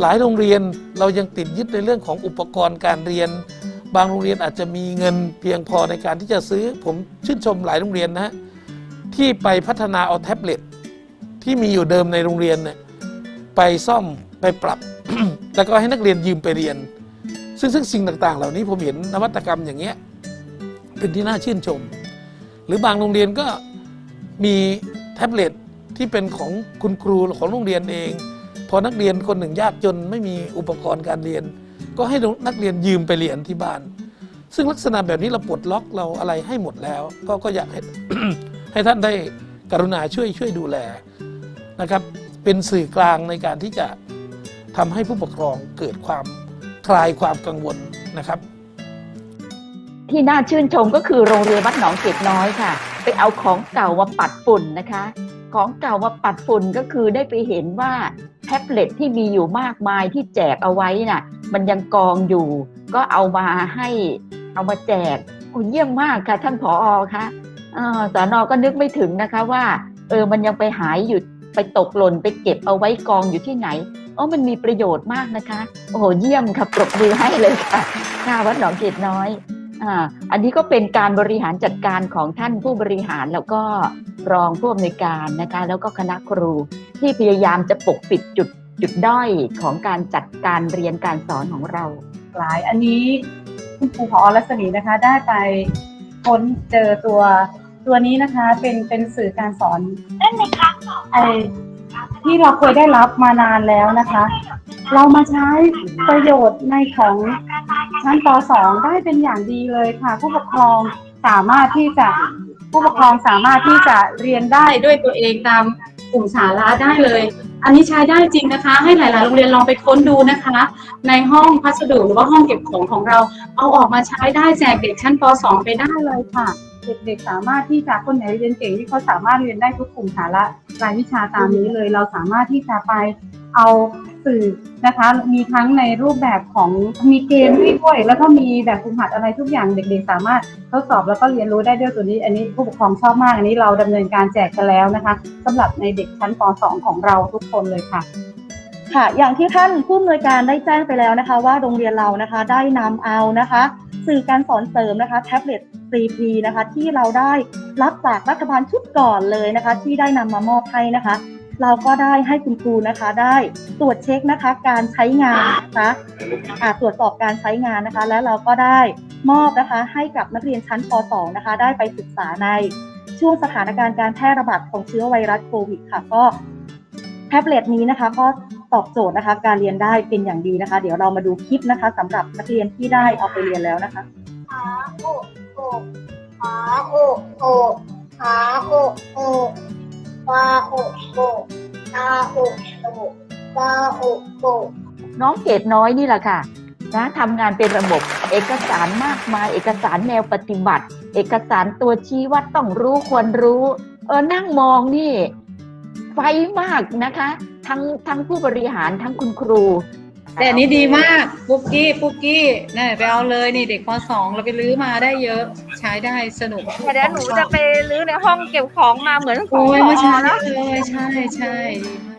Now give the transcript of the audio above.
หลายโรงเรียนเรายังติดยึดในเรื่องของอุปกรณ์การเรียน บางโรงเรียนอาจจะมีเงินเพียงพอในการที่จะซื้อ ผมชื่นชมหลายโรงเรียนนะที่ไปพัฒนาเอาแท็บเล็ตที่มีอยู่เดิมในโรงเรียนเนี่ยไปซ่อมไปปรับ แล้วก็ให้นักเรียนยืมไปเรียน ซึ่งซึ่งสิ่งต่างๆ เหล่านี้ผมเห็นนวัตกรรมอย่างเงี้ยเป็นที่น่าชื่นชม หรือบางโรงเรียนก็มีแท็บเล็ตที่เป็นของคุณครูของโรงเรียนเอง พอนักเรียนคนหนึ่งยากจนไม่มีอุปกรณ์การเรียน ก็ให้นักเรียนยืมไปเรียนที่บ้าน ซึ่งลักษณะแบบนี้เราปลดล็อกเราอะไรให้หมดแล้ว ก็ก็อยากให้ให้ท่านได้กรุณาช่วยช่วยดูแลนะครับ เป็นสื่อกลางในการที่จะทำให้ผู้ปกครองเกิดความคลายความกังวลนะครับ ที่น่าชื่นชมก็คือโรงเรียนวัดหนองเกดน้อยค่ะ ไปเอาของเก่ามาปัดฝุ่นนะคะ ของเก่ามาปัดฝุ่นก็คือได้ไปเห็นว่า แท็บเล็ตที่มีอยู่มากมายที่แจกเอาไว้น่ะ มันยังกองอยู่ ก็เอามาให้เอามาแจกโอ้เยี่ยมมากค่ะท่านผออคะเอ่อสอนอก็นึกไม่ถึงนะคะว่า เออมันยังไปหายอยู่ไปตกหล่นไปเก็บเอาไว้กองอยู่ที่ไหนอ๋อมันมีประโยชน์มากนะคะ โอ้โหเยี่ยมค่ะปรบมือให้เลยค่ะค่ะวัดหนองเกดน้อยอ่าอันนี้ก็เป็นการบริหารจัดการของท่านผู้บริหารแล้วก็ รองผู้อำนวยการนะคะแล้วก็คณะครูที่พยายามจะปกปิดจุดจุดด้อยของการจัดการเรียนการสอนของเราหลายอันนี้คุณครูพอรัศมีนะคะได้ไปค้นเจอตัวตัวนี้นะคะเป็นเป็นสื่อการสอนไอที่เราเคยได้รับมานานแล้วนะคะ เรามาใช้ประโยชน์ในของชั้นป .2 ได้เป็นอย่างดีเลยค่ะ ผู้ปกครองสามารถที่จะ ผู้ปกครองสามารถที่จะเรียนได้ด้วยตัวเองตามกลุ่มสาระได้เลย อันนี้ใช้ได้จริงนะคะ ให้หลาย ๆ โรงเรียนลองไปค้นดูนะคะ ในห้องพัสดุหรือว่าห้องเก็บของของเรา เอาออกมาใช้ได้แจกเด็กชั้นป .2 ไปได้เลยค่ะ เด็ก ๆ สามารถที่จะคนไหนเรียนเก่งที่เขาสามารถเรียนได้ทุกกลุ่มสาระรายวิชาตามนี้เลย เราสามารถที่จะไปเอา สื่อนะคะ มีทั้งในรูปแบบของมีเกมด้วย แล้วก็มีแบบฝึกหัดอะไรทุกอย่างเด็กๆ สามารถทดสอบแล้วก็เรียนรู้ได้ด้วยตัวนี้ อันนี้ผู้ปกครองชอบมาก อันนี้เราดำเนินการแจกกันแล้วนะคะสำหรับในเด็กชั้นป .2 ของเราทุกคนเลยค่ะค่ะอย่างที่ท่านผู้อำนวยการได้แจ้งไปแล้วนะคะ ว่าโรงเรียนเรานะคะได้นำเอานะคะ สื่อการสอนเสริมนะคะแท็บเล็ต 3P นะคะที่เราได้รับจากรัฐบาลชุดก่อนเลยนะคะ ที่ได้นำมามอบให้นะคะ เราก็ได้ให้คุณครูนะคะได้ตรวจเช็คนะคะการใช้งานนะคะอ่าตรวจสอบการใช้งานนะคะ แล้วเราก็ได้มอบนะคะให้กับนักเรียนชั้นป .2 นะคะ ได้ไปศึกษาในช่วงสถานการณ์การแพร่ระบาดของเชื้อไวรัสโควิดค่ะก็แท็บเล็ตนี้นะคะ ก็ตอบโจทย์นะคะ การเรียนได้เป็นอย่างดีนะคะ เดี๋ยวเรามาดูคลิปนะคะสำหรับนักเรียนที่ได้เอาไปเรียนแล้วนะคะขาโอโอขาโอโอขาโอโอ โอกโอกน้องเกดน้อยนี่แหละค่ะนะทำงานเป็นระบบเอกสารมากมายเอกสารแนวปฏิบัติ เอกสารตัวชี้วัดต้องรู้ควรรู้ เออนั่งมองนี่ ไฟมากนะคะ ทั้งทั้งผู้บริหารทั้งคุณครู แต่อันนี้ดีมากปุ๊กกี้ปุ๊กกี้นี่ไปเอาเลยนี่เด็กป .2 เราไปรื้อมาได้เยอะใช้ได้สนุกเดี๋ยวหนูจะไปรื้อในห้องเก็บของมาเหมือนของโอ้ยพมาใช้อแล้วเลยใช่ใช่ดีม